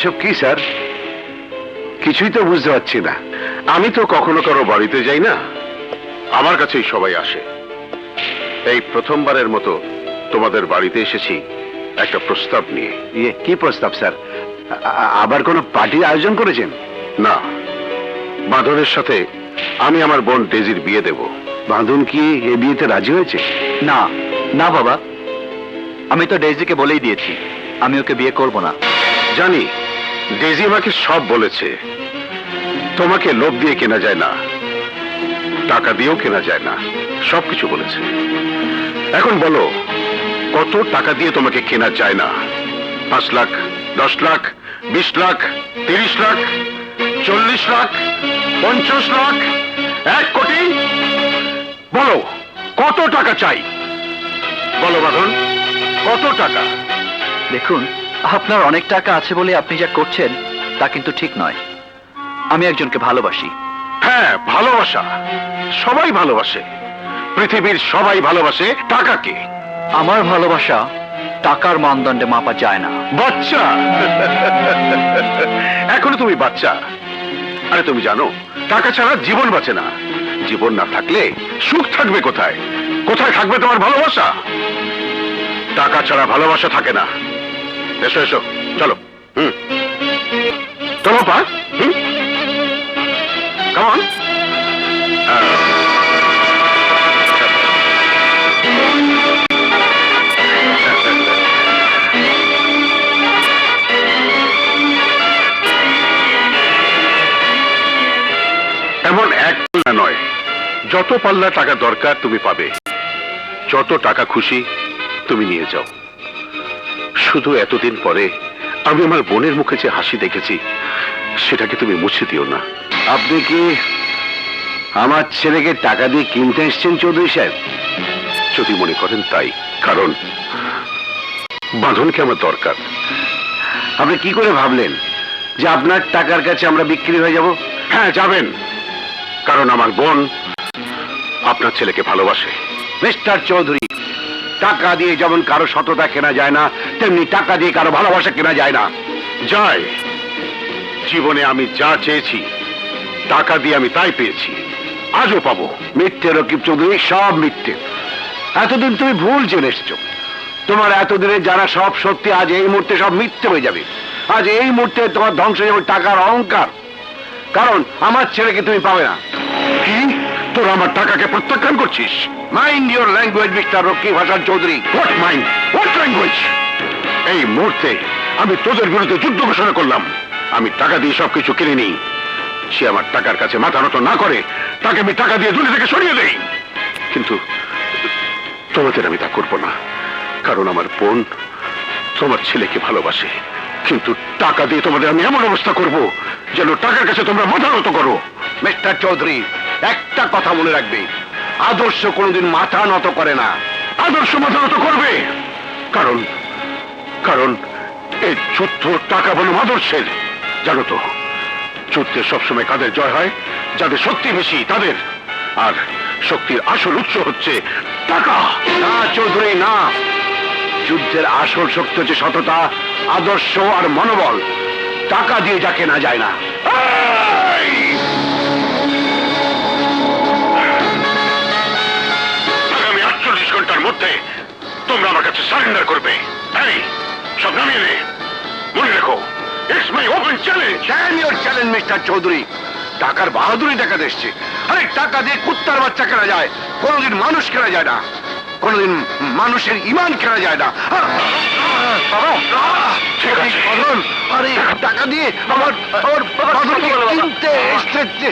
এসব কি স্যার? কিছুই তো বুঝতে পারছি না। আমি তো কখনো কারও বাড়িতে যাই না। আমার কাছেই সবাই আসে। এই প্রথমবারের মতো তোমাদের বাড়িতে এসেছি একটা প্রস্তাব নিয়ে। ইয়ে কি প্রস্তাব স্যার? আবার কোনো পার্টির আয়োজন করেছেন? না। বাঁধনের সাথে আমি আমার বোন ডেজির বিয়ে দেব। বাঁধন কি এ বিয়েতে রাজি হয়েছে? না না বাবা। আমি তো ডেইজিকে বলেই দিয়েছি। আমি ওকে বিয়ে করব না। জানি ডেজি আমাকে সব বলেছে। তোমাকে লোভ দিয়ে কেনা যায় না, টাকা দিয়েও কেনা যায় না, সবকিছু বলেছে। এখন বলো, কত টাকা দিয়ে তোমাকে কেনা যায় না? পাঁচ লাখ, দশ লাখ, বিশ লাখ, তিরিশ লাখ, চল্লিশ লাখ, পঞ্চাশ লাখ, এক কোটি? বলো, কত টাকা চাই? বলো বাঁধন, কত টাকা? দেখুন আপনার অনেক টাকা আছে বলে আপনি যা করছেন তা কিন্তু ঠিক নয়। আমি একজনকে ভালোবাসি। হ্যাঁ ভালোবাসা। সবাই ভালোবাসে। পৃথিবীর সবাই ভালোবাসে টাকাকে। আমার ভালোবাসা টাকার মানদণ্ডে মাপা যায় না। বাচ্চা! এখনও তুমি বাচ্চা। আরে তুমি জানো টাকা ছাড়া জীবন বাঁচে না। জীবন না থাকলে সুখ থাকবে কোথায়? কোথায় থাকবে তোমার ভালোবাসা? টাকা ছাড়া ভালোবাসা থাকে না। এসো এসো। চলো। হুম। চলো, পা। হুম। কেমন এমন এক পাল্লা নয়। যত পাল্লা টাকা দরকার, তুমি পাবে। যত টাকা খুশি, তুমি নিয়ে যাও। শুধু এতদিন পরে আমি আমার বোনের মুখে যে হাসি দেখেছি সেটাকে তুমি মুছে দিও না। আপনি কি আমার ছেলেকে টাকা দিয়ে কিনতে এসছেন চৌধুরী সাহেব? যদি মনে করেন তাই কারণ বাঁধনকে আমার দরকার। আপনি কি করে ভাবলেন যে আপনার টাকার কাছে আমরা বিক্রি হয়ে যাব? হ্যাঁ যাবেন। কারণ আমার বোন আপনার ছেলেকে ভালোবাসে। মিস্টার চৌধুরী টাকা দিয়ে যেমন কারও সততা কেনা যায় না, তেমনি টাকা দিয়ে কারও ভালোবাসা কেনা যায় না। যায় জীবনে আমি যা চেয়েছি, টাকা দিয়ে আমি তাই পেয়েছি। আজও পাবো। মিথ্যে রকিব চৌধুরী, সব মিথ্যে। এতদিন তুমি ভুল জেনে এসছো। তোমার এতদিনে যারা সব সত্যি, আজ এই মুহূর্তে সব মিথ্যে হয়ে যাবে। আজ এই মুহূর্তে তোমার ধ্বংস যাবে টাকার অহংকার। কারণ আমার ছেলেকে তুমি পাবে না। কি? তোরা আমার টাকাকে প্রত্যাখ্যান করছিস? Mind your language mister Rakib Hasan Chowdhury what mind what language এই মুহূর্তে আমি তোদের বিরুদ্ধে যুদ্ধ ঘোষণা করলাম। আমি টাকা দিয়ে সবকিছু কিনে নিই। সে আমার টাকার কাছে মাথা নত না করে তাকে আমি টাকা দিয়ে দুলি থেকে সরিয়ে দেই। কিন্তু তোমাদের আমি তা করব না কারণ আমার বোন তোমার ছেলেকে ভালোবাসে। কিন্তু টাকা দিয়ে তোমাদের আমি এমন অবস্থা করব যেন টাকার কাছে তোমরা মাথা নত করো। মিস্টার চৌধুরী একটা কথা মনে রাখবে। আদর্শ কোনোদিন মাথা নত করে না। আদর্শ মাথা নত করবে। কারণ কারণ এই যুদ্ধ টাকা বলুম আদর্শের। জানো তো যুদ্ধে সবসময় কাদের জয় হয়? যাদের শক্তি বেশি, তাদের। আর শক্তির আসল উৎস হচ্ছে টাকা। না, চৌধুরী, না। যুদ্ধের আসল শক্তি হচ্ছে সততা, আদর্শ আর মনোবল। টাকা দিয়ে যা কেনা যায় না। মধ্যে তোমরা আমার কাছে সারেন্ডার করবে এই সব নামিয়ে নে মনে রেখো it's my open challenge your challenge mister Chowdhury টাকার বাহাদুরি দেখা দেখছে আরে টাকা দিয়ে কুত্তার বাচ্চা কেনা যায় কোনোদিন মানুষ কেনা যায় না কোনোদিন মানুষের ইমান কেনা যায় না আরে টাকা দিয়ে আমার আমার কিনতে এসছে